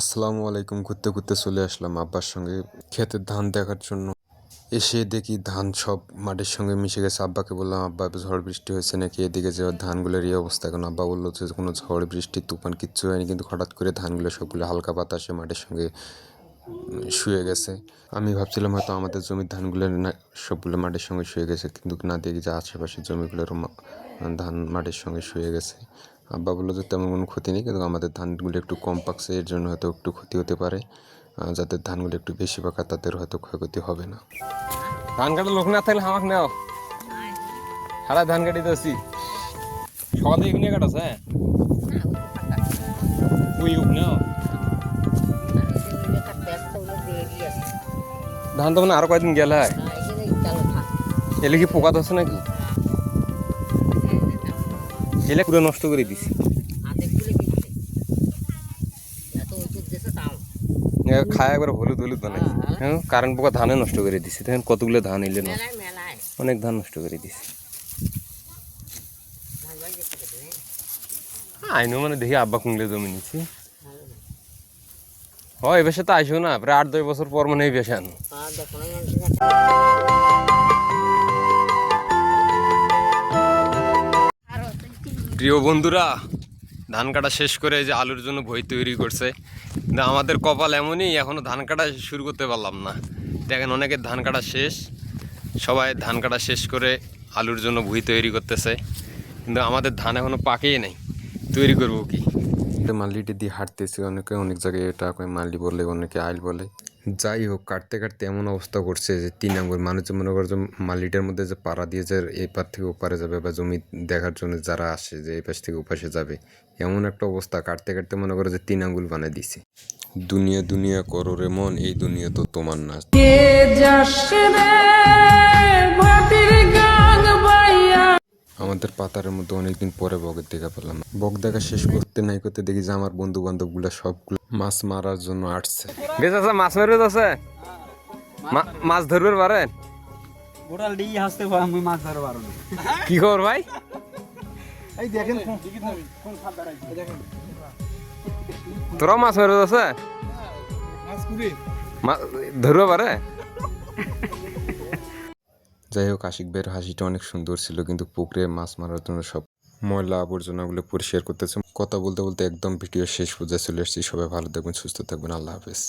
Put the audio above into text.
আসসালামু আলাইকুম, ঘুরতে ঘুরতে চলে আসলাম আব্বার সঙ্গে ক্ষেতের ধান দেখার জন্য। এসে দেখি ধান সব মাটির সঙ্গে মিশে গেছে। আব্বাকে বললাম, আব্বা ঝড় বৃষ্টি হয়েছে নাকি? এদিকে যে ধানগুলোর এই অবস্থা এখন আব্বা বলল, যে কোনো ঝড়, বৃষ্টি, তুফান কিচ্ছু হয়নি। কিন্তু হঠাৎ করে ধানগুলো সবগুলো হালকা বাতাসে মাটির সঙ্গে শুয়ে গেছে। আমি ভাবছিলাম হয়তো আমাদের জমির ধানগুলো না, সবগুলো মাটির সঙ্গে শুয়ে গেছে। কিন্তু না দেখি যে আশেপাশের জমিগুলোর ধান মাটির সঙ্গে শুয়ে গেছে। আব্বা বলল যে তেমন কোনো ক্ষতি নেই কিন্তু আমাদের ধানগুলো একটু কম পাকছে এর জন্য হয়তো একটু ক্ষতি হতে পারে। যাদের ধানগুলো একটু বেশি পাকা তাদের হয়তো ক্ষয়ক্ষতি হবে না। ধান কাটার লোক না থাকলে হামাক নাও। সারা ধান কাটি দিচ্ছি সকাল থেকে এখানে কাটাস হ্যাঁ? ধান তো মানে আরও কয়েকদিন গেল হয়। এলে কি পোকা ধরছে নাকি? এলে পুরো নষ্ট করে দিছি। এ খায় একবার হলুদ হলুদ বানাইছি হ্যাঁ কারেন্ট পোকা ধানে নষ্ট করে দিছি। দেখেন কতগুলো ধান এলে নষ্ট। অনেক ধান নষ্ট করে দিছি। আইনো মানে দেখি আব্বা কুংলে জমি নিছি। হয় এবার তো আইসো না। প্রায় আট দশ বছর পর মানে এই বেশে আনো। প্রিয় বন্ধুরা, ধান কাটা শেষ করে যে আলুর জন্য ভই তৈরি করছে। কিন্তু আমাদের কপাল এমনই এখনও ধান কাটা শুরু করতে পারলাম না। দেখেন অনেকের ধান কাটা শেষ, সবাই ধান কাটা শেষ করে আলুর জন্য ভুই তৈরি করতেছে। কিন্তু আমাদের ধান এখনও পাকেই নেই। তৈরি করব কি? মাল্লিটি দিয়ে হাঁটতেছি, অনেকে অনেক জায়গায় এটা মাল্লি বলে, অনেকে আইল বলে। যাই হোক, কাটতে কাটতে এমন অবস্থা করছে যে তিন আঙ্গুর মানুষ মনে করো যে মাল্লিটার মধ্যে যে পাড়া দিয়ে যে এই পার থেকে ওপারে যাবে বা জমি দেখার জন্য যারা আসে যে এই পাশ থেকে ওপাশে যাবে, এমন একটা অবস্থা কাটতে কাটতে মনে করো যে তিন আঙ্গুল বানিয়ে দিছে। দুনিয়া দুনিয়া করো রে মন, এই দুনিয়া তো তোমার না। আমাদের পাতারের মধ্যে অনেকদিন পরে বকের দেখা পেলাম। বক দেখা শেষ করতে নাই করতে দেখি যে আমার বন্ধু বান্ধবগুলা সবগুলো মাছ মারার জন্য আসছে। গেছে আছে মাছ মারবে আছে মাছ ধরবে পারেন গোটাল ডি হাসতে পারে আমি মাছ ধরতে পারো কি খবর ভাই? এই দেখেন কোন কোন খাত দাঁড়াইছে। দেখেন। তোরাও মাছ মারবে আছে মাছ কুড়ি। হ্যাঁ। ধরবে পারে? যাই হোক, আশিক বের হাসিটা অনেক সুন্দর ছিল, কিন্তু পুকুরে মাছ মারার জন্য সব ময়লা আবর্জনাগুলো পরিষ্কার করতেছে। কথা বলতে বলতে একদম ভিডিও শেষ পর্যায়ে চলে এসেছি। সবাই ভালো থাকবেন, সুস্থ থাকবেন। আল্লাহ হাফেজ।